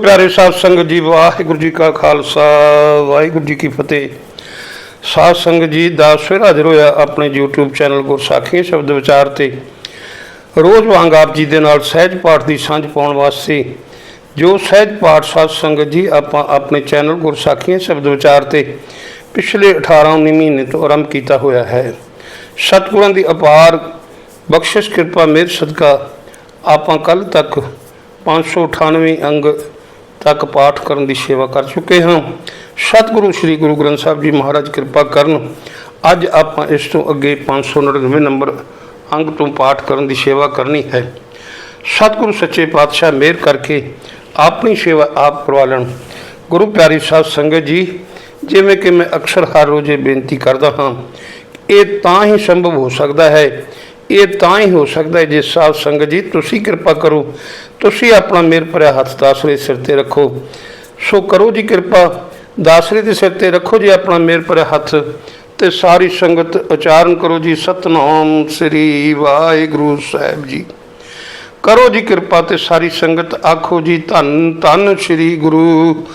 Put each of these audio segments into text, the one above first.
ਪਿਆਰੇ ਸਾਧ ਸੰਗਤ ਜੀ, ਵਾਹਿਗੁਰੂ ਜੀ ਕਾ ਖਾਲਸਾ, ਵਾਹਿਗੁਰੂ ਜੀ ਕੀ ਫਤਿਹ। ਸਾਧ ਸੰਗਤ ਜੀ ਦਾ ਸਵੇਰ ਹਾਜ਼ਰ ਹੋਇਆ ਆਪਣੇ YouTube ਚੈਨਲ ਗੁਰਸਾਖੀਆਂ ਸ਼ਬਦ ਵਿਚਾਰ ਤੇ। ਰੋਜ਼ ਵਾਂਗ ਆਪ ਜੀ ਦੇ ਨਾਲ ਸਹਿਜ ਪਾਠ ਦੀ ਸਾਂਝ ਪਾਉਣ ਵਾਸਤੇ ਜੋ ਸਹਿਜ ਪਾਠ ਸਾਧ ਸੰਗਤ ਜੀ, ਆਪਾਂ ਆਪਣੇ ਚੈਨਲ ਗੁਰਸਾਖੀਆਂ ਸ਼ਬਦ ਵਿਚਾਰ ਤੇ ਪਿਛਲੇ 18 19 ਮਹੀਨੇ ਤੋਂ ਆਰੰਭ ਕੀਤਾ ਹੋਇਆ ਹੈ। ਸਤਿਗੁਰਾਂ ਦੀ ਅਪਾਰ ਬਖਸ਼ਿਸ਼, ਕਿਰਪਾ ਮੇਰ ਸਦਕਾ ਆਪਾਂ ਕੱਲ ਤੱਕ 598 ਅੰਗ ਤੱਕ ਪਾਠ ਕਰਨ ਦੀ ਸੇਵਾ ਕਰ ਚੁੱਕੇ ਹਾਂ। ਸਤਿਗੁਰੂ ਸ੍ਰੀ ਗੁਰੂ ਗ੍ਰੰਥ ਸਾਹਿਬ ਜੀ ਮਹਾਰਾਜ ਕਿਰਪਾ ਕਰਨ, ਅੱਜ ਆਪਾਂ ਇਸ ਤੋਂ ਅੱਗੇ 599 ਨੰਬਰ ਅੰਗ ਤੋਂ ਪਾਠ ਕਰਨ ਦੀ ਸੇਵਾ ਕਰਨੀ ਹੈ। ਸਤਿਗੁਰੂ ਸੱਚੇ ਪਾਤਸ਼ਾਹ ਮਿਹਰ ਕਰਕੇ ਆਪਣੀ ਸੇਵਾ ਆਪ ਕਰਵਾ ਲੈਣ। ਗੁਰੂ ਪਿਆਰੀ ਸਾਧ ਸੰਗਤ ਜੀ, ਜਿਵੇਂ ਕਿ ਮੈਂ ਅਕਸਰ ਹਰ ਰੋਜ਼ ਇਹ ਬੇਨਤੀ ਕਰਦਾ ਹਾਂ, ਇਹ ਤਾਂ ਹੀ ਸੰਭਵ ਹੋ ਸਕਦਾ ਹੈ, ਇਹ ਤਾਂ ਹੀ ਹੋ ਸਕਦਾ ਹੈ ਜੇ ਸਾਧ ਸੰਗਤ ਜੀ ਤੁਸੀਂ ਕਿਰਪਾ ਕਰੋ ਤੁਸੀਂ ਆਪਣਾ ਮੇਰ ਭਰਿਆ ਹੱਥ ਦਾਸਰੇ ਸਿਰ ਤੇ ਰੱਖੋ। ਸੋ ਕਰੋ ਜੀ ਕਿਰਪਾ, ਦਾਸਰੇ ਦੇ ਸਿਰ ਤੇ ਰੱਖੋ ਜੀ ਆਪਣਾ ਮੇਰ ਭਰਿਆ ਹੱਥ ਤੇ ਸਾਰੀ ਸੰਗਤ ਉਚਾਰਨ ਕਰੋ ਜੀ। ਸਤਨਾਮ ਸ੍ਰੀ ਵਾਹਿਗੁਰੂ ਸਾਹਿਬ ਜੀ। ਕਰੋ ਜੀ ਕਿਰਪਾ ਤੇ ਸਾਰੀ ਸੰਗਤ ਆਖੋ ਜੀ, ਧੰਨ ਧੰਨ ਸ੍ਰੀ ਗੁਰੂ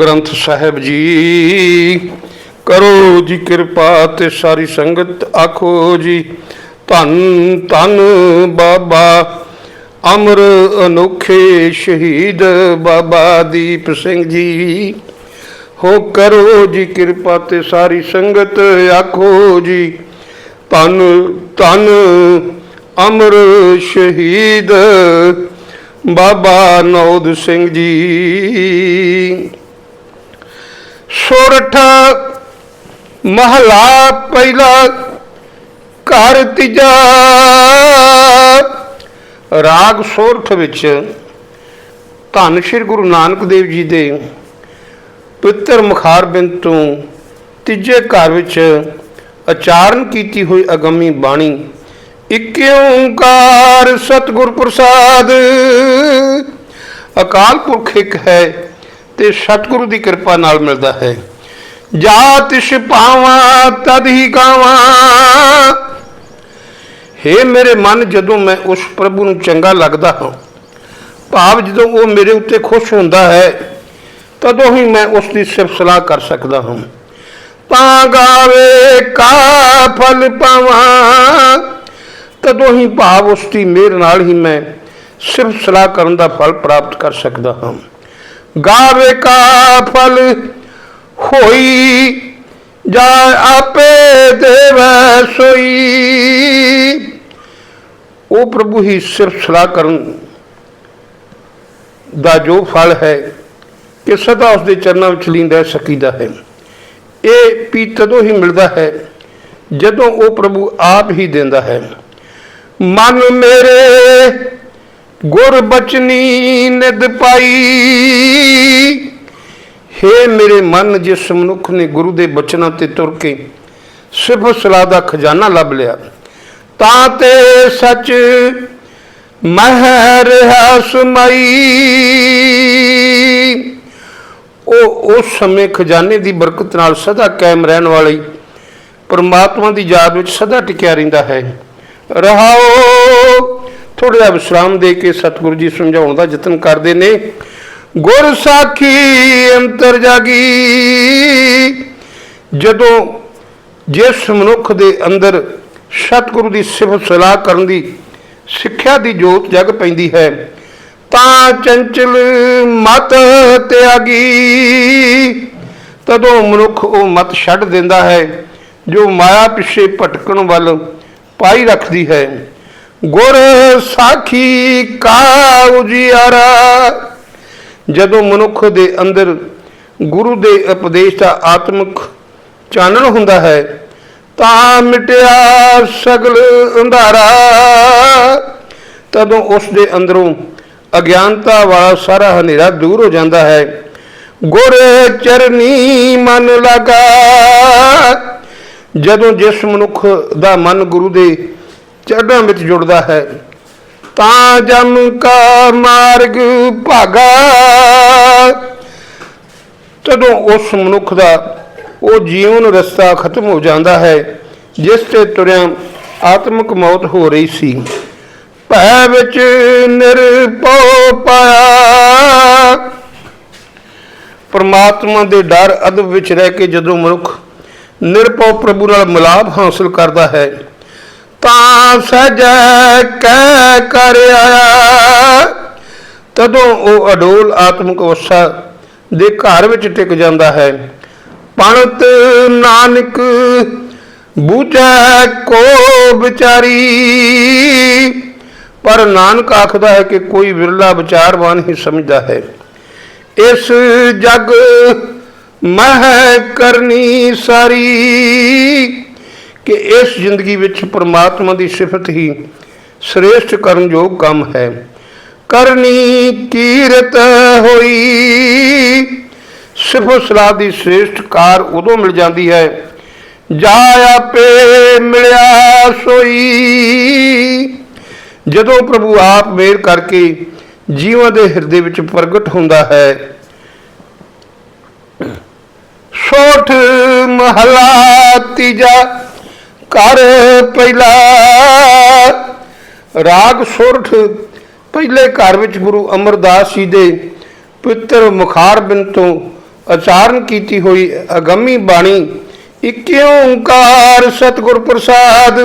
ਗ੍ਰੰਥ ਸਾਹਿਬ ਜੀ। ਕਰੋ ਜੀ ਕਿਰਪਾ ਤੇ ਸਾਰੀ ਸੰਗਤ ਆਖੋ ਜੀ, ਧੰਨ ਧੰਨ ਬਾਬਾ ਅਮਰ ਅਨੋਖੇ ਸ਼ਹੀਦ ਬਾਬਾ ਦੀਪ ਸਿੰਘ ਜੀ। ਹੋ ਕਰੋ ਜੀ ਕਿਰਪਾ ਤੇ ਸਾਰੀ ਸੰਗਤ ਆਖੋ ਜੀ। ਧੰਨ ਧੰਨ ਅਮਰ ਸ਼ਹੀਦ ਬਾਬਾ ਨੌਦ ਸਿੰਘ ਜੀ। ਸੋਰਠ ਮਹਲਾ ਪਹਿਲਾ ਘਰ ਤੀਜਾ। ਰਾਗ ਸੋਰਠ ਵਿੱਚ ਧੰਨ ਸ਼੍ਰੀ ਗੁਰੂ ਨਾਨਕ ਦੇਵ ਜੀ ਦੇ ਪਵਿੱਤਰ ਮੁਖਾਰਬਿੰਦ ਤੋਂ ਤੀਜੇ ਘਰ ਵਿੱਚ ਉਚਾਰਨ ਕੀਤੀ ਹੋਈ ਅਗੰਮੀ ਬਾਣੀ, ਇੱਕ ਓੰਕਾਰ ਸਤਿਗੁਰ ਪ੍ਰਸਾਦ। ਅਕਾਲ ਪੁਰਖ ਇੱਕ ਹੈ ਤੇ ਸਤਿਗੁਰੂ ਦੀ ਕਿਰਪਾ ਨਾਲ ਮਿਲਦਾ ਹੈ। ਜਾਤ ਛਪਾਵਾਂ ਤਦ ਹੀ ਗਾਵਾਂ। ਹੇ ਮੇਰੇ ਮਨ, ਜਦੋਂ ਮੈਂ ਉਸ ਪ੍ਰਭੂ ਨੂੰ ਚੰਗਾ ਲੱਗਦਾ ਹਾਂ, ਭਾਵ ਜਦੋਂ ਉਹ ਮੇਰੇ ਉੱਤੇ ਖੁਸ਼ ਹੁੰਦਾ ਹੈ, ਤਦੋਂ ਹੀ ਮੈਂ ਉਸ ਦੀ ਸਿਫਤ ਸਲਾਹ ਕਰ ਸਕਦਾ ਹਾਂ। ਤਾਂ ਗਾਵੇ ਕਾ ਫਲ ਪਾਵਾਂ, ਤਦੋਂ ਹੀ ਭਾਵ ਉਸ ਦੀ ਮਿਹਰ ਨਾਲ ਹੀ ਮੈਂ ਸਿਫਤ ਸਲਾਹ ਕਰਨ ਦਾ ਫਲ ਪ੍ਰਾਪਤ ਕਰ ਸਕਦਾ ਹਾਂ। ਗਾਵੇ ਕਾ ਫਲ ਹੋਈ, ਜਾ ਆਪੇ ਦੇਵੈ ਸੋਈ ਉਹ ਪ੍ਰਭੂ ਹੀ ਸਿਰਫ ਸਲਾਹ ਕਰਨ ਦਾ ਜੋ ਫਲ ਹੈ ਕਿ ਸਦਾ ਉਸ ਦੇ ਚਰਨਾਂ ਵਿੱਚ ਲੀਨ ਰਹਿ ਸਕੀਦਾ ਹੈ। ਇਹ ਪੀ ਤਦੋਂ ਹੀ ਮਿਲਦਾ ਹੈ ਜਦੋਂ ਉਹ ਪ੍ਰਭੂ ਆਪ ਹੀ ਦਿੰਦਾ ਹੈ। ਮਨ ਮੇਰੇ ਗੁਰ ਬਚਨੀ ਨਿਦ ਪਾਈ। ਹੇ ਮੇਰੇ ਮਨ, ਜਿਸ ਮਨੁੱਖ ਨੇ ਗੁਰੂ ਦੇ ਬਚਨਾਂ ਤੇ ਤੁਰ ਕੇ ਸਿਰਫ ਸਲਾਹ ਦਾ ਖਜ਼ਾਨਾ ਲੱਭ ਲਿਆ ਤਾਂ ਤੇ ਸੱਚ ਮਹਿ ਉਹ ਉਸ ਸਮੇਂ ਖਜ਼ਾਨੇ ਦੀ ਬਰਕਤ ਨਾਲ ਸਦਾ ਕਾਇਮ ਰਹਿਣ ਵਾਲੀ ਪਰਮਾਤਮਾ ਦੀ ਯਾਦ ਵਿੱਚ ਸਦਾ ਟਿਕਿਆ ਰਹਿੰਦਾ ਹੈ। ਰਹਾਓ ਥੋੜਾ ਜਿਹਾ ਵਿਸ਼ਰਾਮ ਦੇ ਕੇ ਸਤਿਗੁਰੂ ਜੀ ਸਮਝਾਉਣ ਦਾ ਯਤਨ ਕਰਦੇ ਨੇ। ਗੁਰ ਸਾਖੀ ਅੰਤਰ ਜਾਗੀ। ਜਦੋਂ ਜਿਸ ਮਨੁੱਖ ਦੇ ਅੰਦਰ ਸਤਿਗੁਰੂ ਦੀ ਸਿਫਤ ਸਲਾਹ ਕਰਨ ਦੀ ਸਿੱਖਿਆ ਦੀ ਜੋਤ ਜਗ ਪੈਂਦੀ ਹੈ। ਤਾਂ ਚੰਚਲ ਮਤ ਤਿਆਗੀ। ਤਦੋਂ ਮਨੁੱਖ ਉਹ ਮਤ ਛੱਡ ਦਿੰਦਾ ਹੈ, ਜੋ ਮਾਇਆ ਪਿੱਛੇ ਭਟਕਣ ਵੱਲ ਪਾਈ ਰੱਖਦੀ ਹੈ। ਗੁਰ ਸਾਖੀ ਕਾ ਉਜਿਆਰਾ। ਜਦੋਂ ਮਨੁੱਖ ਦੇ ਅੰਦਰ ਗੁਰੂ ਦੇ ਉਪਦੇਸ਼ ਦਾ ਆਤਮਿਕ ਚਾਨਣ ਹੁੰਦਾ ਹੈ ਤਾਂ ਮਿਟਿਆ ਸਗਲ ਅੰਧਾਰਾ। ਤਦੋਂ ਉਸ ਦੇ ਅੰਦਰੋਂ ਅਗਿਆਨਤਾ ਵਾਲਾ ਸਾਰਾ ਹਨੇਰਾ ਦੂਰ ਹੋ ਜਾਂਦਾ ਹੈ। ਗੁਰ ਚਰਨੀ ਮਨ ਲਗਾ। ਜਦੋਂ ਜਿਸ ਮਨੁੱਖ ਦਾ ਮਨ ਗੁਰੂ ਦੇ ਚੜ੍ਹਾਂ ਵਿੱਚ ਜੁੜਦਾ ਹੈ, ਤਾਂ ਜਮ ਕਾ ਮਾਰਗ ਭਾਗਾ। ਤਦੋਂ ਉਸ ਮਨੁੱਖ ਦਾ ਉਹ ਜੀਵਨ ਰਸਤਾ ਖਤਮ ਹੋ ਜਾਂਦਾ ਹੈ, ਜਿਸ ਤੇ ਤੁਰਿਆ ਆਤਮਿਕ ਮੌਤ ਹੋ ਰਹੀ ਸੀ। ਭੈ ਵਿੱਚ ਨਿਰਭਉ ਪਾਇਆ। ਪਰਮਾਤਮਾ ਦੇ ਡਰ ਅਦਬ ਵਿੱਚ ਰਹਿ ਕੇ ਜਦੋਂ ਮਨੁੱਖ ਨਿਰਭਉ ਪ੍ਰਭੂ ਨਾਲ ਮਿਲਾਪ ਹਾਸਲ ਕਰਦਾ ਹੈ, ਤਾਂ ਸਜੈ ਕਹਿ ਕਰ ਆਇਆ। ਤਦੋਂ ਉਹ ਅਡੋਲ ਆਤਮਿਕ ਅਵਸਥਾ ਦੇ ਘਰ ਵਿੱਚ ਟਿਕ ਜਾਂਦਾ ਹੈ। ਪਣਤ ਨਾਨਕ, ਬੂਝੈ ਕੋ ਵਿਚਾਰੀ। ਪਰ ਨਾਨਕ ਆਖਦਾ ਹੈ ਕਿ ਕੋਈ ਵਿਰਲਾ ਵਿਚਾਰਵਾਨ ਹੀ ਸਮਝਦਾ ਹੈ। ਇਸ ਜਗ ਮਹਿ ਕਰਨੀ ਸਾਰੀ ਕਿ ਇਸ ਜ਼ਿੰਦਗੀ ਵਿੱਚ ਪ੍ਰਮਾਤਮਾ ਦੀ ਸਿਫਤ ਹੀ ਸ੍ਰੇਸ਼ਟ ਕਰਨ ਯੋਗ ਕੰਮ ਹੈ। ਕਰਨੀ ਕੀਰਤ ਹੋਈ। ਸਿਫਤ ਸਲਾਹ ਦੀ ਸ੍ਰੇਸ਼ਟ ਕਾਰ ਉਦੋਂ ਮਿਲ ਜਾਂਦੀ ਹੈ, ਜਾ ਆਪੇ ਮਿਲਿਆ ਸੋਈ। ਜਦੋਂ ਪ੍ਰਭੂ ਆਪ ਮੇਰ ਕਰਕੇ ਜੀਵਾਂ ਦੇ ਹਿਰਦੇ ਵਿੱਚ ਪ੍ਰਗਟ ਹੁੰਦਾ ਹੈ, ਸੋਠ ਮਹਲਾ ਤੀਜਾ ਕਰ ਪਹਿਲਾ। ਰਾਗ ਸੁਰਠ ਪਹਿਲੇ ਘਰ ਵਿੱਚ ਗੁਰੂ ਅਮਰਦਾਸ ਜੀ ਦੇ ਪਿੱਤਰ ਮੁਖਾਰ ਬਿੰਦ ਤੋਂ ਉਚਾਰਨ ਕੀਤੀ ਹੋਈ ਅਗੰਮੀ ਬਾਣੀ ਇਕ ਓੰਕਾਰ ਸਤਿਗੁਰ ਪ੍ਰਸਾਦ।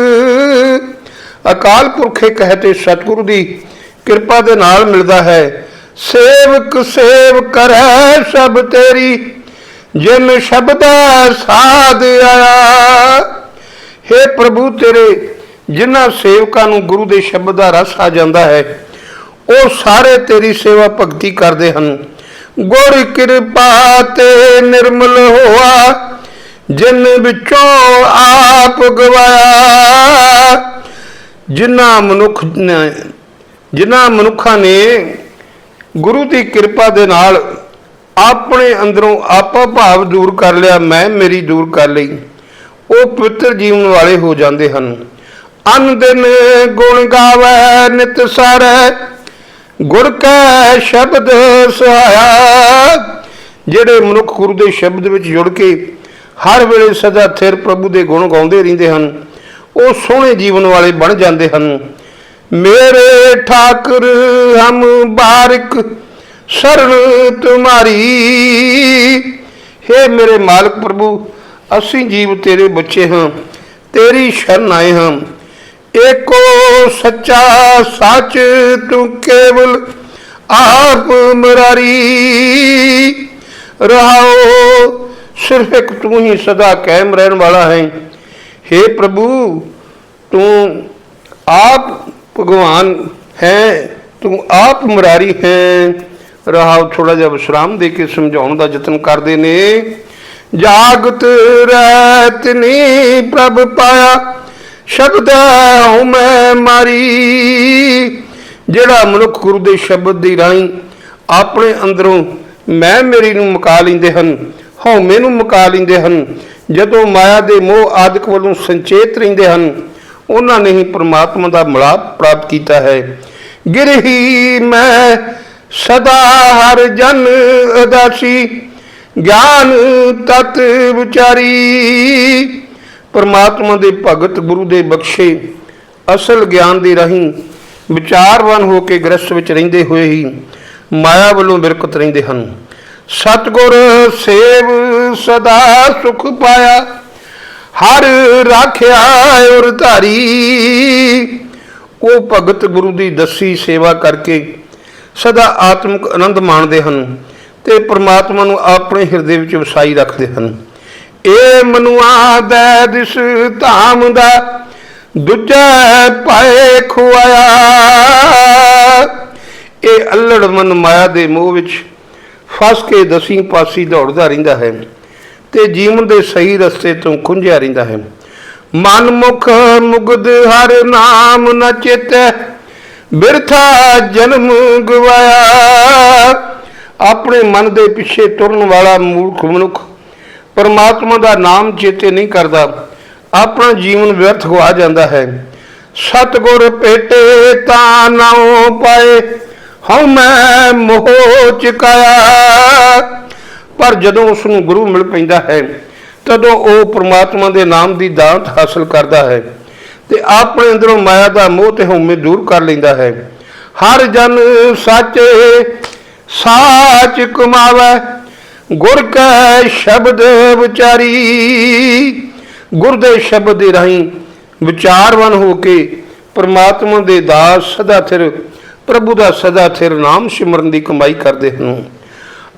ਅਕਾਲ ਪੁਰਖ ਪੁਰਖੇ ਕਹਤੇ ਸਤਿਗੁਰੂ ਦੀ ਕਿਰਪਾ ਦੇ ਨਾਲ ਮਿਲਦਾ ਹੈ। ਸੇਵਕ ਸੇਵ ਕਰੈ ਸਭ ਤੇਰੀ, ਜਿਨ ਸ਼ਬਦਾ ਸਾਧ ਆਇਆ। हे ਪ੍ਰਭੂ ਤੇਰੇ, ਜਿਨ੍ਹਾਂ ਸੇਵਕਾਂ ਨੂੰ ਗੁਰੂ ਦੇ ਸ਼ਬਦ ਦਾ ਰਸ ਆ ਜਾਂਦਾ ਹੈ, ਉਹ ਸਾਰੇ ਤੇਰੀ ਸੇਵਾ ਭਗਤੀ ਕਰਦੇ ਹਨ। ਗੁਰ ਕਿਰਪਾ ਤੇ ਨਿਰਮਲ ਹੋਆ, ਜਿਨ ਵਿੱਚੋਂ ਆਪ ਗਵਾਇਆ। ਜਿਨ੍ਹਾਂ ਮਨੁੱਖ ਨੇ ਜਿਨ੍ਹਾਂ ਮਨੁੱਖਾਂ ਨੇ ਗੁਰੂ ਦੀ ਕਿਰਪਾ ਦੇ ਨਾਲ ਆਪਣੇ ਅੰਦਰੋਂ ਆਪਾ ਭਾਵ ਦੂਰ ਕਰ ਲਿਆ, ਮੈਂ ਮੇਰੀ ਦੂਰ ਕਰ ਲਈ। ਉਹ ਪਵਿੱਤਰ ਜੀਵਨ ਵਾਲੇ ਹੋ ਜਾਂਦੇ ਹਨ। ਅਨ ਦਿਨ ਗੁਣ ਗਾਵੇ, ਨਿਤ ਸਰੈ ਗੁਰ ਕੈ ਸ਼ਬਦ ਸੁਹਾਇਆ। ਜਿਹੜੇ ਮਨੁੱਖ ਗੁਰੂ ਦੇ ਸ਼ਬਦ ਵਿੱਚ ਜੁੜ ਕੇ ਹਰ ਵੇਲੇ ਸਦਾ ਥਿਰ ਪ੍ਰਭੂ ਦੇ ਗੁਣ ਗਾਉਂਦੇ ਰਹਿੰਦੇ ਹਨ, ਉਹ ਸੋਹਣੇ ਜੀਵਨ ਵਾਲੇ ਬਣ ਜਾਂਦੇ ਹਨ। ਮੇਰੇ ਠਾਕੁਰ, ਹਮ ਬਾਰਿਕ, ਸ਼ਰਨ ਤੁਮਾਰੀ। हे ਮੇਰੇ ਮਾਲਕ ਪ੍ਰਭੂ, ਅਸੀਂ ਜੀਵ ਤੇਰੇ ਬੱਚੇ ਹਾਂ, ਤੇਰੀ ਸ਼ਰਨ ਆਏ ਹਾਂ। ਏਕੋ ਸੱਚਾ ਸੱਚ ਤੂੰ ਕੇਵਲ ਆਪ ਮਰਾਰੀ। ਰਹਾਓ, ਸਿਰਫ ਇੱਕ ਤੂੰ ਹੀ ਸਦਾ ਕਾਇਮ ਰਹਿਣ ਵਾਲਾ ਹੈ। हे ਪ੍ਰਭੂ, ਤੂੰ ਆਪ ਭਗਵਾਨ ਹੈ, ਤੂੰ ਆਪ ਮੁਰਾਰੀ ਹੈ। ਰਹਾਉ ਥੋੜਾ ਜਿਹਾ ਵਿਸ਼ਰਾਮ ਦੇ ਕੇ ਸਮਝਾਉਣ ਦਾ ਯਤਨ ਕਰਦੇ ਨੇ। ਜਾਗਤ ਰਹਿਤ ਨੀ ਪ੍ਰਭ ਪਾਇਆ। ਸ਼ਬਦ ਹਉ ਮੈਂ ਮਾਰੀ। ਜਿਹੜਾ ਮਨੁੱਖ ਗੁਰੂ ਦੇ ਸ਼ਬਦ ਦੀ ਰਾਹੀਂ ਆਪਣੇ ਅੰਦਰੋਂ ਮੈਂ ਮੇਰੀ ਨੂੰ ਮੁਕਾ ਲੈਂਦੇ ਹਨ ਹਉਮੈ ਨੂੰ ਮੁਕਾ ਲੈਂਦੇ ਹਨ। ਜਦੋਂ ਮਾਇਆ ਦੇ ਮੋਹ ਆਦਿਕ ਵੱਲੋਂ ਸੰਚੇਤ ਰਹਿੰਦੇ ਹਨ, ਉਹਨਾਂ ਨੇ ਹੀ ਪ੍ਰਮਾਤਮਾ ਦਾ ਮਿਲਾਪ ਪ੍ਰਾਪਤ ਕੀਤਾ ਹੈ। ਗਿਰਹੀ ਮੈਂ ਸਦਾ ਹਰ ਜਨ ਅਦਾਸੀ ਗਿਆਨ ਤਤ ਵਿਚਾਰੀ। ਪਰਮਾਤਮਾ ਦੇ ਭਗਤ ਗੁਰੂ ਦੇ ਬਖਸ਼ੇ, ਅਸਲ ਗਿਆਨ ਦੇ ਰਾਹੀਂ ਵਿਚਾਰਵਾਨ ਹੋ ਕੇ ਗ੍ਰਸਥ ਵਿੱਚ ਰਹਿੰਦੇ ਹੋਏ ਹੀ ਮਾਇਆ ਵੱਲੋਂ ਬਿਰਕਤ ਰਹਿੰਦੇ ਹਨ। ਸਤਗੁਰ ਸੇਵ ਸਦਾ ਸੁਖ ਪਾਇਆ, ਹਰ ਰਾਖਿਆ ਔਰ ਧਾਰੀ। ਉਹ ਭਗਤ ਗੁਰੂ ਦੀ ਦਸੀ ਸੇਵਾ ਕਰਕੇ ਸਦਾ ਆਤਮਿਕ ਆਨੰਦ ਮਾਣਦੇ ਹਨ ਤੇ ਪ੍ਰਮਾਤਮਾ ਨੂੰ ਆਪਣੇ ਹਿਰਦੇ ਵਿੱਚ ਵਸਾਈ ਰੱਖਦੇ ਹਨ। ਇਹ ਮਨੁਆ ਦਾ ਦਿਸ ਧਾਮ ਦਾ ਦੂਜਾ ਪਾਏ ਖੁਆਇਆ। ਇਹ ਅਲੜ ਮਨ ਮਾਇਆ ਦੇ ਮੋਹ ਵਿੱਚ ਫਸ ਕੇ ਦਸੀਂ ਪਾਸੀ ਦੌੜਦਾ ਰਹਿੰਦਾ ਹੈ ਤੇ ਜੀਵਨ ਦੇ ਸਹੀ ਰਸਤੇ ਤੋਂ ਖੁੰਝਿਆ ਰਹਿੰਦਾ ਹੈ। ਮਨ ਮੁਖ ਮੁਗਦ ਹਰ ਨਾਮ ਨ ਚਿਤੈ, ਬਿਰਥਾ ਜਨਮ ਗਵਾਇਆ। ਆਪਣੇ ਮਨ ਦੇ ਪਿੱਛੇ ਤੁਰਨ ਵਾਲਾ ਮੂਰਖ ਮਨੁੱਖ ਪਰਮਾਤਮਾ ਦਾ ਨਾਮ ਚੇਤੇ ਨਹੀਂ ਕਰਦਾ। ਆਪਣਾ ਜੀਵਨ ਵਿਅਰਥ ਗਵਾ ਜਾਂਦਾ ਹੈ। ਸਤਗੁਰ ਭੇਟੇ ਤਾਂ ਨਾਉ ਪਾਏ। ਹਉ ਮੈਂ ਮੋਹ ਚੁਕਾਇਆ। ਪਰ ਜਦੋਂ ਉਸ ਨੂੰ ਗੁਰੂ ਮਿਲ ਪੈਂਦਾ ਹੈ, ਤਦੋਂ ਉਹ ਪ੍ਰਮਾਤਮਾ ਦੇ ਨਾਮ ਦੀ ਦਾਤ ਹਾਸਲ ਕਰਦਾ ਹੈ ਤੇ ਆਪਣੇ ਅੰਦਰੋਂ ਮਾਇਆ ਦਾ ਮੋਹ ਤੇ ਹਉਮੈ ਦੂਰ ਕਰ ਲੈਂਦਾ ਹੈ। ਹਰ ਜਨ ਸੱਚ ਸਾਚ ਕਮਾਵੇ। ਗੁਰ ਕੈ ਸ਼ਬਦ ਵਿਚਾਰੀ, ਗੁਰ ਦੇ ਸ਼ਬਦ ਦੇ ਰਾਹੀਂ ਵਿਚਾਰਵਨ ਹੋ ਕੇ ਪਰਮਾਤਮਾ ਦੇ ਦਾਸ ਸਦਾ ਥਿਰ, ਪ੍ਰਭੂ ਦਾ ਸਦਾ ਥਿਰ ਨਾਮ ਸਿਮਰਨ ਦੀ ਕਮਾਈ ਕਰਦੇ ਹਨ।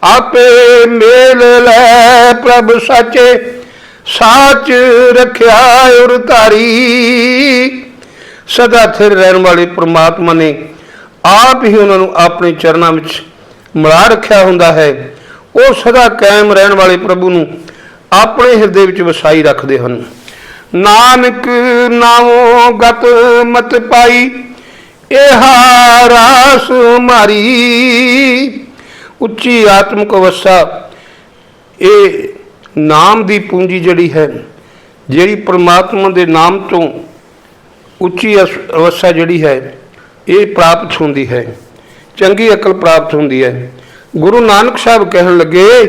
ਆਪੇ ਮੇਲ ਲੈ ਪ੍ਰਭ ਸਾਚੇ, ਸਾਚ ਰੱਖਿਆ ਉਰ ਧਾਰੀ। ਸਦਾ ਥਿਰ ਰਹਿਣ ਵਾਲੇ ਪ੍ਰਮਾਤਮਾ ਨੇ ਆਪ ਹੀ ਉਹਨਾਂ ਨੂੰ ਆਪਣੇ ਚਰਨਾਂ ਵਿੱਚ ਮਿਲਾ ਰੱਖਿਆ ਹੁੰਦਾ ਹੈ। ਉਹ ਸਦਾ ਕਾਇਮ ਰਹਿਣ ਵਾਲੇ ਪ੍ਰਭੂ ਨੂੰ ਆਪਣੇ ਹਿਰਦੇ ਵਿੱਚ ਵਸਾਈ ਰੱਖਦੇ ਹਨ। ਨਾਨਕ ਨਾਮੋ ਗਤ ਮਤ ਪਾਈ ਇਹ ਰਾਸ ਮਾਰੀ। ਉੱਚੀ ਆਤਮਿਕ ਅਵਸਥਾ, ਇਹ ਨਾਮ ਦੀ ਪੂੰਜੀ ਜਿਹੜੀ ਹੈ, ਜਿਹੜੀ ਪ੍ਰਮਾਤਮਾ ਦੇ ਨਾਮ ਤੋਂ ਉੱਚੀ ਅਸ- ਅਵਸਥਾ ਜਿਹੜੀ ਹੈ, ਇਹ ਪ੍ਰਾਪਤ ਹੁੰਦੀ ਹੈ। ਚੰਗੀ ਅਕਲ ਪ੍ਰਾਪਤ ਹੁੰਦੀ ਹੈ। ਗੁਰੂ ਨਾਨਕ ਸਾਹਿਬ ਕਹਿਣ ਲੱਗੇ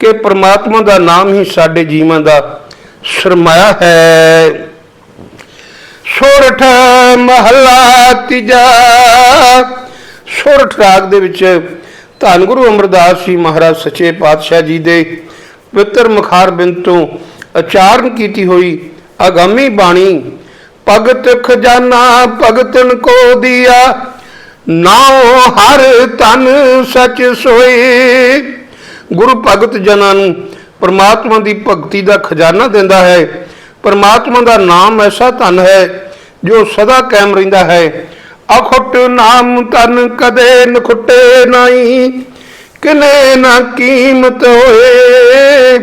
ਕਿ ਪ੍ਰਮਾਤਮਾ ਦਾ ਨਾਮ ਹੀ ਸਾਡੇ ਜੀਵਾਂ ਦਾ ਸਰਮਾਇਆ ਹੈ। ਸੋਰਠ ਮਹੱਲਾ ਤੀਜਾ। ਸੋਰਠ ਰਾਗ ਦੇ ਵਿੱਚ ਧੰਨ ਗੁਰੂ ਅਮਰਦਾਸ ਜੀ ਮਹਾਰਾਜ ਸੱਚੇ ਪਾਤਸ਼ਾਹ ਜੀ ਦੇ ਪਵਿੱਤਰ ਮੁਖਾਰ ਬਿੰਦ ਤੋਂ ਉਚਾਰਨ ਕੀਤੀ ਹੋਈ ਆਗਾਮੀ ਬਾਣੀ ਭਗਤ ਖਜ਼ਾਨਾ ਭਗਤਨ ਕੋ ਦਿਆ ਨਾਉ ਹਰ ਤਨ ਸਚ ਸੋਏ ਗੁਰੂ ਭਗਤ ਜਨਾਂ ਨੂੰ ਪਰਮਾਤਮਾ ਦੀ ਭਗਤੀ ਦਾ ਖਜ਼ਾਨਾ ਦਿੰਦਾ ਹੈ। ਪਰਮਾਤਮਾ ਦਾ ਨਾਮ ਐਸਾ ਧਨ ਹੈ, ਜੋ ਸਦਾ ਕਾਇਮ ਰਹਿੰਦਾ ਹੈ। ਅਖੁੱਟ ਨਾਮ ਤਨ ਕਦੇ ਨਖੁੱਟੇ ਨਹੀਂ, ਕਿਨੇ ਨਾ ਕੀਮਤ ਹੋਏ।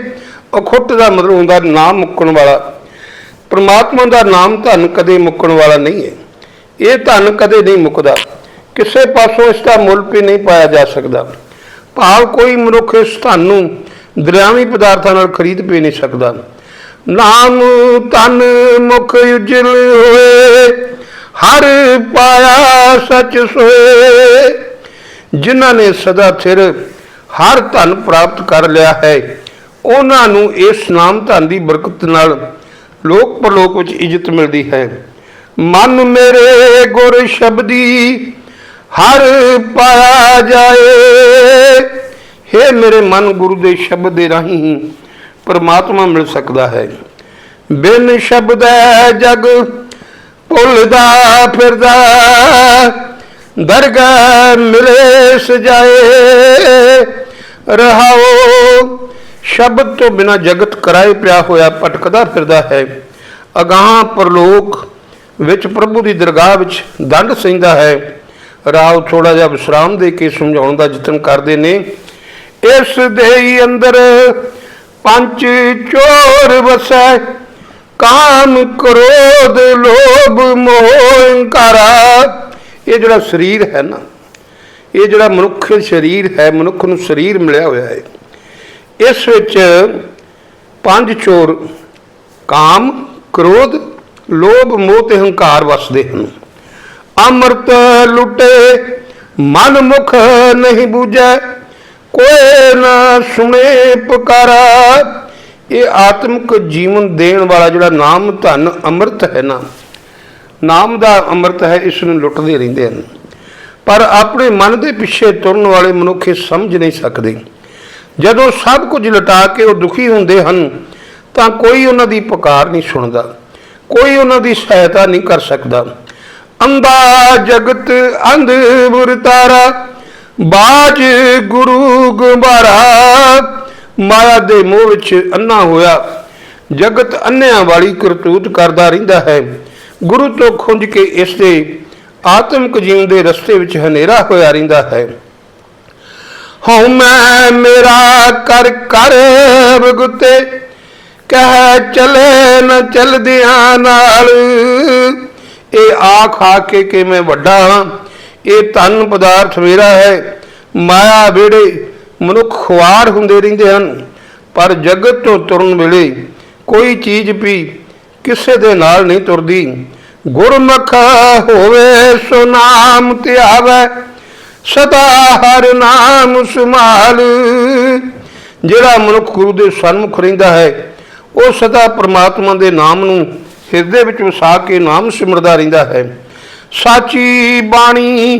ਅਖੁੱਟ ਦਾ ਮਤਲਬ ਹੁੰਦਾ ਨਾਮ ਮੁੱਕਣ ਵਾਲਾ। ਪਰਮਾਤਮਾ ਦਾ ਨਾਮ ਧਨ ਕਦੇ ਮੁੱਕਣ ਵਾਲਾ ਨਹੀਂ ਹੈ। ਇਹ ਧਨ ਕਦੇ ਨਹੀਂ ਮੁੱਕਦਾ। ਕਿਸੇ ਪਾਸੋਂ ਇਸ ਦਾ ਮੁੱਲ ਵੀ ਨਹੀਂ ਪਾਇਆ ਜਾ ਸਕਦਾ। ਭਾਵ ਕੋਈ ਮਨੁੱਖ ਇਸ ਧਨ ਨੂੰ ਦਰਿਆਵੀ ਪਦਾਰਥਾਂ ਨਾਲ ਖਰੀਦ ਵੀ ਨਹੀਂ ਸਕਦਾ। ਨਾਮ ਤਨ ਮੁਖ ਉਜਲ ਹੋਏ, ਹਰ ਪਾਇਆ ਸਚ ਸੋਏ। ਜਿਨ੍ਹਾਂ ਨੇ ਸਦਾ ਸਿਰ ਹਰ ਧਨ ਪ੍ਰਾਪਤ ਕਰ ਲਿਆ ਹੈ, ਉਹਨਾਂ ਨੂੰ ਇਸ ਨਾਮ ਧਨ ਦੀ ਬਰਕਤ ਨਾਲ ਲੋਕ ਪਰਲੋਕ ਵਿੱਚ ਇੱਜ਼ਤ ਮਿਲਦੀ ਹੈ। ਮਨ ਮੇਰੇ ਗੁਰ ਸ਼ਬਦੀ ਹਰ ਪਾਇਆ ਜਾਏ। ਹੇ ਮੇਰੇ ਮਨ ਗੁਰੂ ਦੇ ਸ਼ਬਦ ਦੇ ਰਾਹੀਂ ਪਰਮਾਤਮਾ ਮਿਲ ਸਕਦਾ ਹੈ। ਬਿਨ ਸ਼ਬਦ ਹੈ ਜਗ ਭੁੱਲਦਾ ਫਿਰਦਾ, ਦਰਗਾਹ ਮਿਲੇ ਸਜਾਏ ਰਹਾਓ, ਸ਼ਬਦ ਤੋਂ ਬਿਨਾ ਜਗਤ ਕਰਾਏ ਪਿਆ ਹੋਇਆ ਭਟਕਦਾ ਫਿਰਦਾ ਹੈ। ਅਗਾਹ ਪਰਲੋਕ ਵਿੱਚ ਪ੍ਰਭੂ ਦੀ ਦਰਗਾਹ ਵਿੱਚ ਦੰਡ ਸਹਿੰਦਾ ਹੈ। ਰਾਵ ਥੋੜਾ ਜਿਹਾ ਵਿਸਰਾਮ ਦੇ ਕੇ ਸਮਝਾਉਣ ਦਾ ਯਤਨ ਕਰਦੇ ਨੇ। ਇਸ ਦੇ ਅੰਦਰ ਪੰਜ ਚੋਰ ਵਸੈ, ਕਾਮ ਕ੍ਰੋਧ ਲੋਭ ਮੋਹ ਹੰਕਾਰਾ ਇਹ ਜਿਹੜਾ ਸਰੀਰ ਹੈ ਨਾ, ਇਹ ਜਿਹੜਾ ਮਨੁੱਖ ਸਰੀਰ ਹੈ, ਮਨੁੱਖ ਨੂੰ ਸਰੀਰ ਮਿਲਿਆ ਹੋਇਆ ਹੈ। ਇਸ ਵਿੱਚ ਪੰਜ ਚੋਰ ਕਾਮ, ਕ੍ਰੋਧ, ਲੋਭ, ਮੋਹ ਤੇ ਹੰਕਾਰ ਵਸਦੇ ਹਨ। ਅੰਮ੍ਰਿਤ ਲੁੱਟੇ ਮਨ ਮੁਖ ਨਹੀਂ ਬੂਝੈ, ਕੋਈ ਨਾ ਸੁਣੇ ਪੁਕਾਰਾ। ਇਹ ਆਤਮਿਕ ਜੀਵਨ ਦੇਣ ਵਾਲਾ ਜਿਹੜਾ ਨਾਮ ਧਨ ਅੰਮ੍ਰਿਤ ਹੈ ਨਾ, ਨਾਮ ਦਾ ਅੰਮ੍ਰਿਤ ਹੈ, ਇਸ ਨੂੰ ਲੁੱਟਦੇ ਰਹਿੰਦੇ ਹਨ। ਪਰ ਆਪਣੇ ਮਨ ਦੇ ਪਿੱਛੇ ਤੁਰਨ ਵਾਲੇ ਮਨੁੱਖ ਇਹ ਸਮਝ ਨਹੀਂ ਸਕਦੇ। ਜਦੋਂ ਸਭ ਕੁਝ ਲਟਾ ਕੇ ਉਹ ਦੁਖੀ ਹੁੰਦੇ ਹਨ, ਤਾਂ ਕੋਈ ਉਹਨਾਂ ਦੀ ਪੁਕਾਰ ਨਹੀਂ ਸੁਣਦਾ, ਕੋਈ ਉਹਨਾਂ ਦੀ ਸਹਾਇਤਾ ਨਹੀਂ ਕਰ ਸਕਦਾ। ਅੰਬਾ ਜਗਤ ਅੰਧ ਮੁਰਤਾਰਾ, ਬਾਜ ਗੁਰੂ ਗੁਬਾਰਾ। ਮਾਇਆ ਦੇ ਮੋਹ ਵਿੱਚ ਅੰਨਾ ਹੋਇਆ। ਜਗਤ ਅੰਨਿਆਂ ਵਾਲੀ ਕਰਤੂਤ ਕਰਦਾ ਰਹਿੰਦਾ ਹੈ। ਗੁਰੂ ਤੋਂ ਖੁੰਝ ਕੇ ਇਸ ਦੇ ਆਤਮਿਕ ਜੀਵਨ ਦੇ ਰਸਤੇ ਵਿੱਚ ਹਨੇਰਾ ਹੋਇਆ ਰਹਿੰਦਾ ਹੈ। ਹਉ ਮੈਂ ਮੇਰਾ ਕਰ ਕਰ ਬਗੁੱਤੇ, ਕਹਿ ਚਲੇ ਨ ਚਲਦਿਆਂ ਨਾਲ। ਇਹ ਆ ਖਾ ਕੇ ਕਿ ਮੈਂ ਵੱਡਾ ਹਾਂ? ਇਹ ਤਨ ਪਦਾਰਥ ਮੇਰਾ ਹੈ। ਮਾਇਆ ਵੇੜੇ ਮਨੁੱਖ ਖੁਆਰ ਹੁੰਦੇ ਰਹਿੰਦੇ ਹਨ, ਪਰ ਜਗਤ ਤੋਂ ਤੁਰਨ ਵੇਲੇ ਕੋਈ ਚੀਜ਼ ਵੀ ਕਿਸੇ ਦੇ ਨਾਲ ਨਹੀਂ ਤੁਰਦੀ। ਗੁਰਮੁਖ ਹੋਵੇ ਸੋ ਨਾਮ ਧਿਆਵੇ ਸਦਾ ਹਰ ਨਾਮ ਸੁਮਾਲ ਜਿਹੜਾ ਮਨੁੱਖ ਗੁਰੂ ਦੇ ਸਨਮੁਖ ਰਹਿੰਦਾ ਹੈ, ਉਹ ਸਦਾ ਪ੍ਰਮਾਤਮਾ ਦੇ ਨਾਮ ਨੂੰ ਹਿਰਦੇ ਵਿੱਚ ਵਸਾ ਕੇ ਨਾਮ ਸਿਮਰਦਾ ਰਹਿੰਦਾ ਹੈ। ਸਾਚੀ ਬਾਣੀ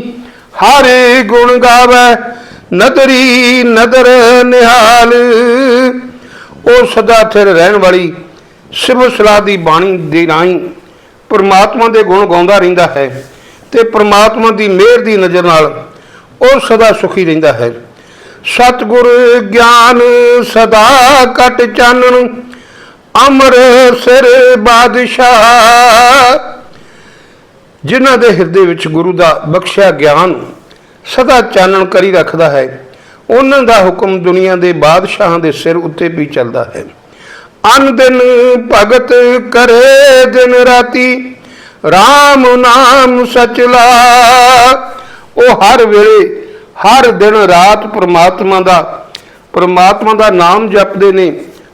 ਹਰ ਗੁਣ ਗਾਵੇ, ਨਦਰੀ ਨਦਰ ਨਿਹਾਲ। ਉਹ ਸਦਾ ਥਿਰ ਰਹਿਣ ਵਾਲੀ ਸਿਵ ਸਲਾਹ ਦੀ ਬਾਣੀ ਦੇ ਰਾਹੀਂ ਪਰਮਾਤਮਾ ਦੇ ਗੁਣ ਗਾਉਂਦਾ ਰਹਿੰਦਾ ਹੈ ਤੇ ਪਰਮਾਤਮਾ ਦੀ ਮਿਹਰ ਦੀ ਨਜ਼ਰ ਨਾਲ ਉਹ ਸਦਾ ਸੁਖੀ ਰਹਿੰਦਾ ਹੈ। ਸਤਿਗੁਰ ਗਿਆਨ ਸਦਾ ਕਟ ਚਾਨਣ ਅਮਰ ਸਿਰ ਬਾਦਸ਼ਾਹ। ਜਿਨ੍ਹਾਂ ਦੇ ਹਿਰਦੇ ਵਿੱਚ ਗੁਰੂ ਦਾ ਬਖਸ਼ਿਆ ਗਿਆਨ ਸਦਾ ਚਾਨਣ ਕਰੀ ਰੱਖਦਾ ਹੈ, ਉਹਨਾਂ ਦਾ ਹੁਕਮ ਦੁਨੀਆ ਦੇ ਬਾਦਸ਼ਾਹਾਂ ਦੇ ਸਿਰ ਉੱਤੇ ਵੀ ਚੱਲਦਾ ਹੈ। ਅਨ ਦਿਨ ਭਗਤ ਕਰੇ ਦਿਨ ਰਾਤੀ RAM ਨਾਮ ਸਚਲਾ ਉਹ ਹਰ ਵੇਲੇ, ਹਰ ਦਿਨ ਰਾਤ ਪ੍ਰਮਾਤਮਾ ਦਾ ਪ੍ਰਮਾਤਮਾ ਦਾ ਨਾਮ ਜਪਦੇ ਨੇ।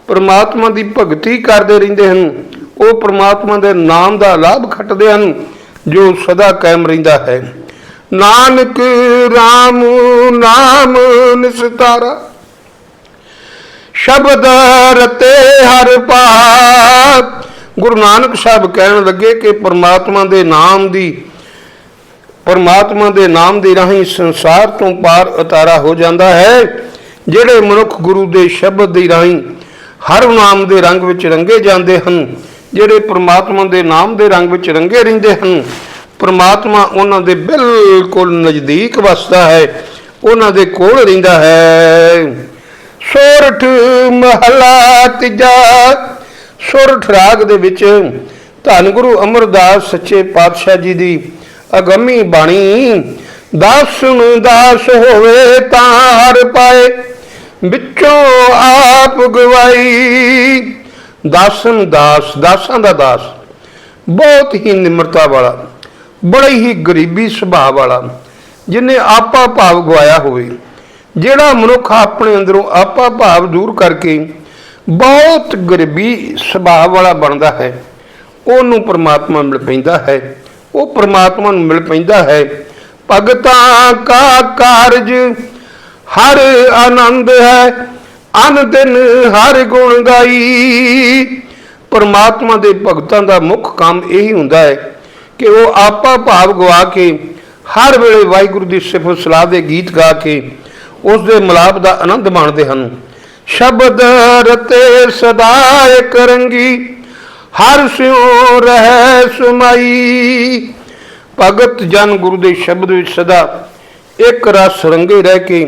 ਪ੍ਰਮਾਤਮਾ ਦੀ ਭਗਤੀ ਕਰਦੇ ਰਹਿੰਦੇ ਹਨ। ਉਹ ਪ੍ਰਮਾਤਮਾ ਦੇ ਨਾਮ ਦਾ ਲਾਭ ਖੱਟਦੇ ਹਨ, ਜੋ ਸਦਾ ਕਾਇਮ ਰਹਿੰਦਾ ਹੈ। ਨਾਨਕ RAM ਨਾਮ ਨਿਸਤਾਰਾ। ਸ਼ਬਦ ਰਤੇ ਹਰ ਪਾਪ। ਗੁਰੂ ਨਾਨਕ ਸਾਹਿਬ ਕਹਿਣ ਲੱਗੇ ਕਿ ਪਰਮਾਤਮਾ ਦੇ ਨਾਮ ਦੀ, ਪਰਮਾਤਮਾ ਦੇ ਨਾਮ ਦੇ ਰਾਹੀਂ ਸੰਸਾਰ ਤੋਂ ਪਾਰ ਉਤਾਰਾ ਹੋ ਜਾਂਦਾ ਹੈ, ਜਿਹੜੇ ਮਨੁੱਖ ਗੁਰੂ ਦੇ ਸ਼ਬਦ ਦੇ ਰਾਹੀਂ ਹਰ ਨਾਮ ਦੇ ਰੰਗ ਵਿੱਚ ਰੰਗੇ ਜਾਂਦੇ ਹਨ। ਜਿਹੜੇ ਪ੍ਰਮਾਤਮਾ ਦੇ ਨਾਮ ਦੇ ਰੰਗ ਵਿੱਚ ਰੰਗੇ ਰਹਿੰਦੇ ਹਨ, ਪ੍ਰਮਾਤਮਾ ਉਹਨਾਂ ਦੇ ਬਿਲਕੁਲ ਨਜ਼ਦੀਕ ਵਸਦਾ ਹੈ, ਉਹਨਾਂ ਦੇ ਕੋਲ ਰਹਿੰਦਾ ਹੈ। ਸੋਰਠ ਮਹਲਾ ਤੀਜਾ, ਸੋਰਠ ਰਾਗ ਦੇ ਵਿੱਚ ਧੰਨ ਗੁਰੂ ਅਮਰਦਾਸ ਸੱਚੇ ਪਾਤਸ਼ਾਹ ਜੀ ਦੀ ਅਗੰਮੀ ਬਾਣੀ, ਦਾਸ ਨੂੰ ਦਾਸ ਹੋਵੇ ਤਾਂ ਹਰ ਪਾਏ ਵਿੱਚੋਂ ਆਪ ਗਵਾਈ ਦਾਸਨ ਦਾਸ, ਦਾਸਾਂ ਦਾ ਦਾਸ। ਬਹੁਤ ਹੀ ਨਿਮਰਤਾ ਵਾਲਾ, ਬੜੀ ਹੀ ਗਰੀਬੀ ਸੁਭਾਅ ਵਾਲਾ, ਜਿਨੇ ਆਪਾ ਭਾਵ ਗਵਾਇਆ ਹੋਵੇ। ਜਿਹੜਾ ਮਨੁੱਖ ਆਪਣੇ ਅੰਦਰੋਂ ਆਪਾ ਭਾਵ ਦੂਰ ਕਰਕੇ ਬਹੁਤ ਗਰੀਬੀ ਸੁਭਾਅ ਵਾਲਾ ਬਣਦਾ ਹੈ, ਉਹਨੂੰ ਪ੍ਰਮਾਤਮਾ ਮਿਲ ਪੈਂਦਾ ਹੈ। ਉਹ ਪ੍ਰਮਾਤਮਾ ਨੂੰ ਮਿਲ ਪੈਂਦਾ ਹੈ। ਭਗਤਾਂ ਕਾ ਕਾਰਜ ਹਰ ਆਨੰਦ ਹੈ, ਅਨ ਦਿਨ ਹਰ ਗੁਣ ਗਾਈ। ਪਰਮਾਤਮਾ ਦੇ ਭਗਤਾਂ ਦਾ ਮੁੱਖ ਕੰਮ ਇਹੀ ਹੁੰਦਾ ਹੈ ਕਿ ਉਹ ਆਪਾ ਭਾਵ ਗਵਾ ਕੇ ਹਰ ਵੇਲੇ ਵਾਹਿਗੁਰੂ ਦੀ ਸਿਫਤ ਸਲਾਹ ਦੇ ਗੀਤ ਗਾ ਕੇ ਉਸ ਦੇ ਮਲਾਪ ਦਾ ਆਨੰਦ ਮਾਣਦੇ ਹਨ। ਸ਼ਬਦ ਰਤੇ ਸਦਾ ਇੱਕ ਹਰ ਸਿਉ ਰਹਿ ਸੁਮਾਈ। ਭਗਤ ਜਨ ਗੁਰੂ ਦੇ ਸ਼ਬਦ ਵਿੱਚ ਸਦਾ ਇੱਕ ਰਸ ਰੰਗੇ ਰਹਿ ਕੇ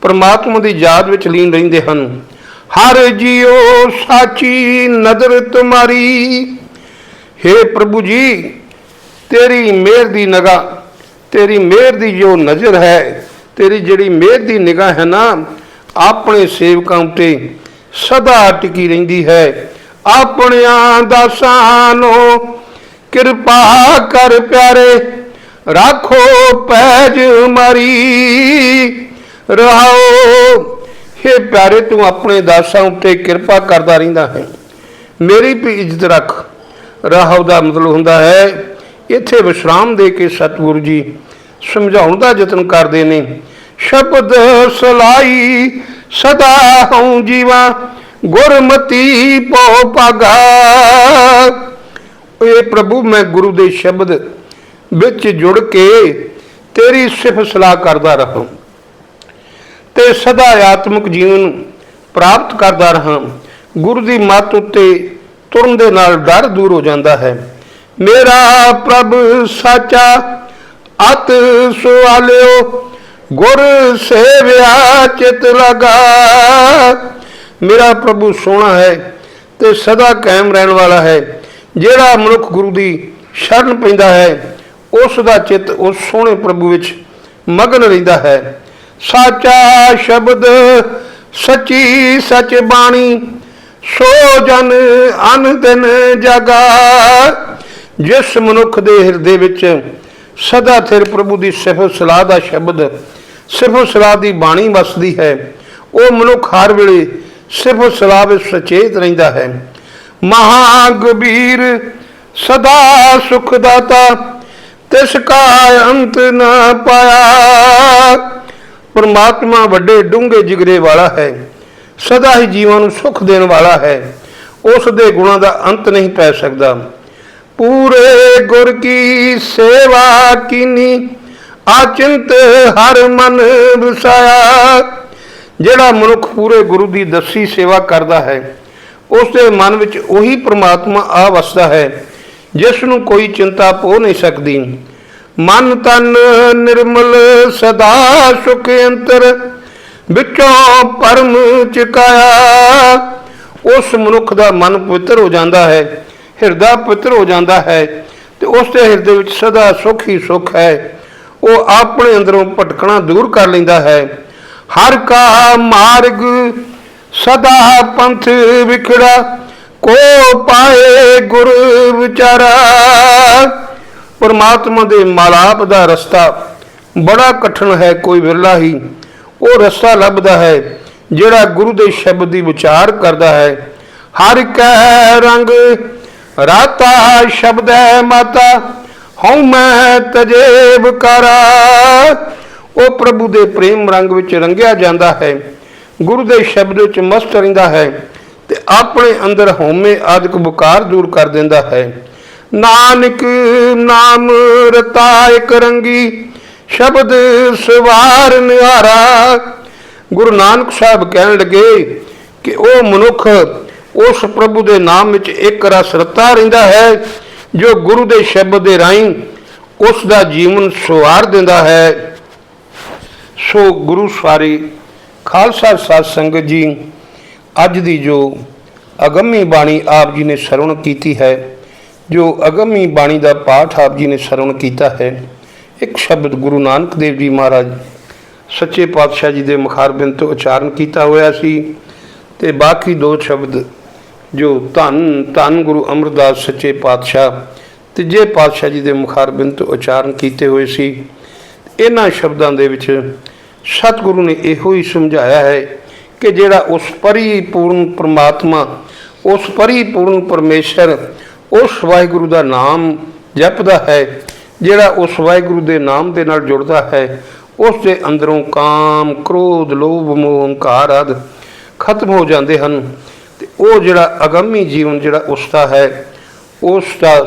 ਪਰਮਾਤਮਾ ਦੀ ਯਾਦ ਵਿੱਚ ਲੀਨ ਰਹਿੰਦੇ ਹਨ। ਹਰ ਜੀਓ ਸਾਚੀ ਨਦਰ ਤੁਮਾਰੀ। हे ਪ੍ਰਭੂ ਜੀ, ਤੇਰੀ ਮਿਹਰ ਦੀ ਨਿਗਾਹ, ਤੇਰੀ ਮਿਹਰ ਦੀ ਜੋ ਨਜ਼ਰ ਹੈ, ਤੇਰੀ ਜਿਹੜੀ ਮਿਹਰ ਦੀ ਨਿਗਾਹ ਹੈ ਨਾ, ਆਪਣੇ ਸੇਵਕਾਂ ਉਤੇ ਸਦਾ ਟਿਕੀ ਰਹਿੰਦੀ ਹੈ। ਆਪਣਿਆਂ ਦਾਸਾਂ ਨੂੰ ਕਿਰਪਾ ਕਰ ਪਿਆਰੇ, ਰਾਖੋ ਪੈਜ ਮਾਰੀ ਰਹਾਓ। हे ਪਿਆਰੇ, ਤੂੰ ਆਪਣੇ ਦਾਸਾਂ ਉੱਤੇ ਕਿਰਪਾ ਕਰਦਾ ਰਹਿੰਦਾ ਹੈ। ਮੇਰੀ ਵੀ ਇੱਜ਼ਤ ਰੱਖ। ਰਹਾਉ ਦਾ ਮਤਲਬ ਹੁੰਦਾ ਹੈ, ਇੱਥੇ ਵਿਸ਼ਰਾਮ ਦੇ ਕੇ ਸਤਿਗੁਰੂ ਜੀ ਸਮਝਾਉਣ ਦਾ ਯਤਨ ਕਰਦੇ ਨੇ। ਸ਼ਬਦ ਸਲਾਈ ਸਦਾ ਹਉ ਜੀਵਾ, ਗੁਰਮਤੀ ਪੋ ਭਾਗਾ। ਏ ਪ੍ਰਭੂ, ਮੈਂ ਗੁਰੂ ਦੇ ਸ਼ਬਦ ਵਿੱਚ ਜੁੜ ਕੇ ਤੇਰੀ ਸਿਫਤ ਸਲਾਹ ਕਰਦਾ ਰਹਾਂ। ਤੇ ਸਦਾ ਆਤਮਿਕ ਜੀਵਨ ਪ੍ਰਾਪਤ ਕਰਦਾ ਰਹਾਂ। ਗੁਰੂ ਦੀ ਮੱਤ ਉੱਤੇ ਤੁਰਨ ਦੇ ਨਾਲ ਡਰ ਦੂਰ ਹੋ ਜਾਂਦਾ ਹੈ। ਮੇਰਾ ਪ੍ਰਭ ਸਾਚਾ, ਅਤ ਸੁਆਲਿਓ, ਗੁਰ ਸੇਵਿਆ ਚਿਤ ਲਗਾ। ਮੇਰਾ ਪ੍ਰਭੂ ਸੋਹਣਾ ਹੈ ਤੇ ਸਦਾ ਕਾਇਮ ਰਹਿਣ ਵਾਲਾ ਹੈ। ਜਿਹੜਾ ਮਨੁੱਖ ਗੁਰੂ ਦੀ ਸ਼ਰਨ ਪੈਂਦਾ ਹੈ, ਉਸ ਦਾ ਚਿੱਤ ਉਸ ਸੋਹਣੇ ਪ੍ਰਭੂ ਵਿੱਚ ਮਗਨ ਰਹਿੰਦਾ ਹੈ। ਸਾਚਾ ਸ਼ਬਦ ਸੱਚੀ ਸਚ ਬਾਣੀ, ਸੋ ਜਨ ਅਨ ਦਿਨ ਜਗਾ। ਜਿਸ ਮਨੁੱਖ ਦੇ ਹਿਰਦੇ ਵਿੱਚ ਸਦਾ ਥਿਰ ਪ੍ਰਭੂ ਦੀ ਸਿਫਤ ਸਲਾਹ ਦਾ ਸ਼ਬਦ, ਸਿਫਤ ਸਲਾਹ ਦੀ ਬਾਣੀ ਵਸਦੀ ਹੈ, ਉਹ ਮਨੁੱਖ ਹਰ ਵੇਲੇ ਸਿਫਤ ਸਲਾਹ ਵਿੱਚ ਸੁਚੇਤ ਰਹਿੰਦਾ ਹੈ। ਮਹਾਗਬੀਰ ਸਦਾ ਸੁਖ ਦਾਤਾ, ਤਿਸ ਕਾ ਅੰਤ ਨਾ ਪਾਇਆ। ਪਰਮਾਤਮਾ ਵੱਡੇ ਡੂੰਘੇ ਜਿਗਰੇ ਵਾਲਾ ਹੈ, ਸਦਾ ਹੀ ਜੀਵਾਂ ਨੂੰ ਸੁਖ ਦੇਣ ਵਾਲਾ ਹੈ, ਉਸ ਦੇ ਗੁਣਾਂ ਦਾ ਅੰਤ ਨਹੀਂ ਪੈ ਸਕਦਾ। ਪੂਰੇ ਗੁਰ ਕੀ ਸੇਵਾ ਕੀਨੀ, ਆਚਿੰਤ ਹਰ ਮਨ ਵਸਾਇਆ। ਜਿਹੜਾ ਮਨੁੱਖ ਪੂਰੇ ਗੁਰੂ ਦੀ ਦੱਸੀ ਸੇਵਾ ਕਰਦਾ ਹੈ, ਉਸ ਦੇ ਮਨ ਵਿੱਚ ਉਹੀ ਪ੍ਰਮਾਤਮਾ ਆ ਵਸਦਾ ਹੈ, ਜਿਸ ਨੂੰ ਕੋਈ ਚਿੰਤਾ ਪੋ ਨਹੀਂ ਸਕਦੀ। ਮਨ ਤਨ ਨਿਰਮਲ ਸਦਾ ਸੁਖ ਅੰਤਰ ਵਿੱਚੋਂ ਪਰਮ ਚਕਾਇਆ। ਉਸ ਮਨੁੱਖ ਦਾ ਮਨ ਪਵਿੱਤਰ ਹੋ ਜਾਂਦਾ ਹੈ, ਹਿਰਦਾ ਪਵਿੱਤਰ ਹੋ ਜਾਂਦਾ ਹੈ ਤੇ ਉਸ ਦੇ ਹਿਰਦੇ ਵਿੱਚ ਸਦਾ ਸੁਖ ਹੀ ਸੁਖ ਹੈ। ਉਹ ਆਪਣੇ ਅੰਦਰੋਂ ਭਟਕਣਾ ਦੂਰ ਕਰ ਲੈਂਦਾ ਹੈ। ਹਰ ਕਾ ਮਾਰਗ ਸਦਾ ਪੰਥ ਵਿਖੜਾ, ਕੋ ਪਾਏ ਗੁਰ ਵਿਚਾਰਾ। ਪਰਮਾਤਮਾ ਦੇ ਮਾਲਾਪ ਦਾ ਰਸਤਾ ਬੜਾ ਕਠਿਨ ਹੈ, ਕੋਈ ਵਿਰਲਾ ਹੀ। ਉਹ ਰਸਤਾ ਲੱਭਦਾ ਹੈ, ਜਿਹੜਾ ਗੁਰੂ ਦੇ ਸ਼ਬਦ ਦੀ ਵਿਚਾਰ ਕਰਦਾ ਹੈ। ਹਰ ਕੈ ਰੰਗ ਰਾਤਾ ਸ਼ਬਦ ਹੈ ਮਾਤਾ, ਹਉ ਮੈਂ ਤਜੇ ਵਿਕਾਰਾ ਉਹ ਪ੍ਰਭੂ ਦੇ ਪ੍ਰੇਮ ਰੰਗ ਵਿੱਚ ਰੰਗਿਆ ਜਾਂਦਾ ਹੈ। ਗੁਰੂ ਦੇ ਸ਼ਬਦ ਵਿੱਚ ਮਸਤ ਰਹਿੰਦਾ ਹੈ ਤੇ ਆਪਣੇ ਅੰਦਰ ਹਉਮੈ ਆਦਿਕ ਬੁਕਾਰ ਦੂਰ ਕਰ ਦਿੰਦਾ ਹੈ। ਨਾਨਕ ਨਾਮ ਰਤਾ ਇਕ ਰੰਗੀ, ਸ਼ਬਦ ਸਵਾਰ ਨਿਹਾਰਾ। ਗੁਰੂ ਨਾਨਕ ਸਾਹਿਬ ਕਹਿਣ ਲੱਗੇ ਕਿ ਉਹ ਮਨੁੱਖ ਉਸ ਪ੍ਰਭੂ ਦੇ ਨਾਮ ਵਿੱਚ ਇੱਕ ਰਸ ਰਤਾ ਰਹਿੰਦਾ ਹੈ, ਜੋ ਗੁਰੂ ਦੇ ਸ਼ਬਦ ਦੇ ਰਾਹੀਂ ਉਸ ਦਾ ਜੀਵਨ ਸਵਾਰ ਦਿੰਦਾ ਹੈ। ਸੋ ਗੁਰੂ ਸਾਰੇ ਖਾਲਸਾ ਸਾਧ ਸੰਗਤ ਜੀ, ਅੱਜ ਦੀ ਜੋ ਅਗੰਮੀ ਬਾਣੀ ਆਪ ਜੀ ਨੇ ਸਰਵਣ ਕੀਤੀ ਹੈ ਜੋ ਅਗੰਮੀ ਬਾਣੀ ਦਾ ਪਾਠ ਆਪ ਜੀ ਨੇ ਸਰਵਣ ਕੀਤਾ ਹੈ, ਇੱਕ ਸ਼ਬਦ ਗੁਰੂ ਨਾਨਕ ਦੇਵ ਜੀ ਮਹਾਰਾਜ ਸੱਚੇ ਪਾਤਸ਼ਾਹ ਜੀ ਦੇ ਮੁਖਾਰਬਿੰਦ ਤੋਂ ਉਚਾਰਨ ਕੀਤਾ ਹੋਇਆ ਸੀ ਤੇ ਬਾਕੀ ਦੋ ਸ਼ਬਦ ਜੋ ਧੰਨ ਧੰਨ ਗੁਰੂ ਅਮਰਦਾਸ ਸੱਚੇ ਪਾਤਸ਼ਾਹ, ਤੀਜੇ ਪਾਤਸ਼ਾਹ ਜੀ ਦੇ ਮੁਖਾਰਬਿੰਦ ਤੋਂ ਉਚਾਰਨ ਕੀਤੇ ਹੋਏ ਸੀ। ਇਹਨਾਂ ਸ਼ਬਦਾਂ ਦੇ ਵਿੱਚ ਸਤਿਗੁਰੂ ਨੇ ਇਹੋ ਹੀ ਸਮਝਾਇਆ ਹੈ ਕਿ ਜਿਹੜਾ ਉਸ ਪਰਿਪੂਰਨ ਪ੍ਰਮਾਤਮਾ, ਉਸ ਪਰਿਪੂਰਨ ਪਰਮੇਸ਼ਰ ਉਸ ਵਾਹਿਗੁਰੂ ਦਾ ਨਾਮ ਜਪਦਾ ਹੈ, ਜਿਹੜਾ ਉਸ ਵਾਹਿਗੁਰੂ ਦੇ ਨਾਮ ਦੇ ਨਾਲ ਜੁੜਦਾ ਹੈ, ਉਸ ਦੇ ਅੰਦਰੋਂ ਕਾਮ, ਕ੍ਰੋਧ, ਲੋਭ, ਮੋਹ, ਹੰਕਾਰ ਆਦਿ ਖਤਮ ਹੋ ਜਾਂਦੇ ਹਨ ਤੇ ਉਹ ਜਿਹੜਾ ਅਗੰਮੀ ਜੀਵਨ ਜਿਹੜਾ ਉਸ ਦਾ ਹੈ, ਉਸ ਦਾ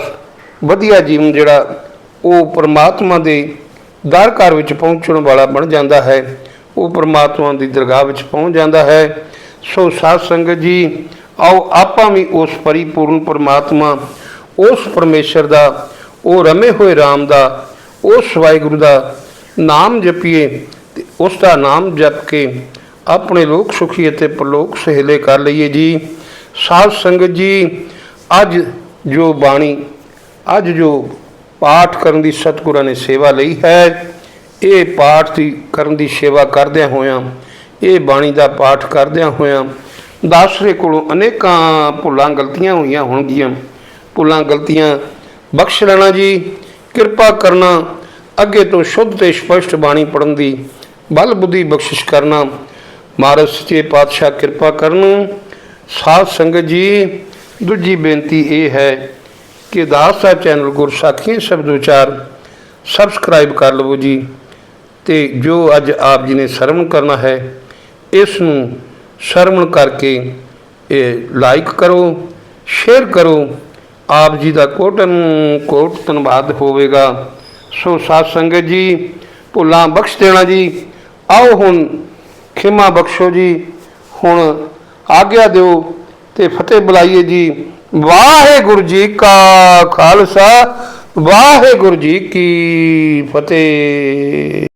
ਵਧੀਆ ਜੀਵਨ ਜਿਹੜਾ ਉਹ ਪ੍ਰਮਾਤਮਾ ਦੇ ਦਰ ਘਰ ਵਿੱਚ ਪਹੁੰਚਣ ਵਾਲਾ ਬਣ ਜਾਂਦਾ ਹੈ, ਉਹ ਪ੍ਰਮਾਤਮਾ ਦੀ ਦਰਗਾਹ ਵਿੱਚ ਪਹੁੰਚ ਜਾਂਦਾ ਹੈ। ਸੋ ਸਾਧ ਸੰਗਤ ਜੀ ਆਓ ਆਪਾਂ ਵੀ ਉਸ ਪਰਿਪੂਰਨ ਪਰਮਾਤਮਾ, ਉਸ ਪਰਮੇਸ਼ਰ ਦਾ, ਉਹ ਰਮੇ ਹੋਏ RAM ਦਾ, ਉਸ ਵਾਹਿਗੁਰੂ ਦਾ ਨਾਮ ਜਪੀਏ ਤੇ ਉਸ ਦਾ ਨਾਮ ਜਪ ਕੇ ਆਪਣੇ ਲੋਕ ਸੁਖੀ ਅਤੇ ਪ੍ਰਲੋਕ ਸਹੇਲੇ ਕਰ ਲਈਏ ਜੀ। ਸਾਧ ਸੰਗਤ ਜੀ, ਅੱਜ ਜੋ ਬਾਣੀ, ਅੱਜ ਜੋ ਪਾਠ ਕਰਨ ਦੀ ਸਤਿਗੁਰਾਂ ਨੇ ਸੇਵਾ ਲਈ ਹੈ, ਇਹ ਪਾਠ ਦੀ ਕਰਨ ਦੀ ਸੇਵਾ ਕਰਦਿਆਂ ਹੋਇਆਂ, ਇਹ ਬਾਣੀ ਦਾ ਪਾਠ ਕਰਦਿਆਂ ਹੋਇਆਂ ਦਾਸਰੇ ਕੋਲੋਂ ਅਨੇਕਾਂ ਭੁੱਲਾਂ ਗਲਤੀਆਂ ਹੋਈਆਂ ਹੋਣਗੀਆਂ। ਭੁੱਲਾਂ ਗਲਤੀਆਂ, ਬਖਸ਼ ਲੈਣਾ ਜੀ, ਕਿਰਪਾ ਕਰਨਾ, ਅੱਗੇ ਤੋਂ ਸ਼ੁੱਧ ਤੇ ਸਪਸ਼ਟ ਬਾਣੀ ਪੜਨ ਦੀ, ਬਲ ਬੁੱਧੀ ਬਖਸ਼ਿਸ਼ ਕਰਨਾ। ਮਹਾਰਾਜ ਸੱਚੇ ਪਾਤਸ਼ਾਹ ਕਿਰਪਾ ਕਰਨ। ਸਾਧ ਸੰਗਤ ਜੀ, ਦੂਜੀ ਬੇਨਤੀ ਇਹ ਹੈ ਕਿ ਦਾਸ ਸਾਹਿਬ ਚੈਨਲ ਗੁਰਸਾਖੀ ਸ਼ਬਦ ਵਿਚਾਰ ਸਬਸਕ੍ਰਾਈਬ ਕਰ ਲਵੋ ਜੀ। ਤੇ ਜੋ ਅੱਜ ਆਪ ਜੀ ਨੇ ਸਰਵਣ ਕਰਨਾ ਹੈ, ਇਸ ਨੂੰ ਸਰਵਣ ਕਰਕੇ ਇਹ ਲਾਈਕ ਕਰੋ, ਸ਼ੇਅਰ ਕਰੋ। ਆਪ ਜੀ ਦਾ ਕੋਟਨ, ਕੋਟ ਧੰਨਵਾਦ ਹੋਵੇਗਾ। ਸੋ ਸਾਧ ਸੰਗਤ ਜੀ, ਭੁੱਲਾਂ ਬਖਸ਼ ਦੇਣਾ ਜੀ। ਆਓ ਹੁਣ ਖਿਮਾ ਬਖਸ਼ੋ ਜੀ। ਹੁਣ ਆਗਿਆ ਦਿਓ ਤੇ ਫਤਿਹ ਬੁਲਾਈਏ ਜੀ। ਵਾਹਿਗੁਰੂ ਜੀ ਕਾ ਖਾਲਸਾ, ਵਾਹਿਗੁਰੂ ਜੀ ਕੀ ਫਤਿਹ।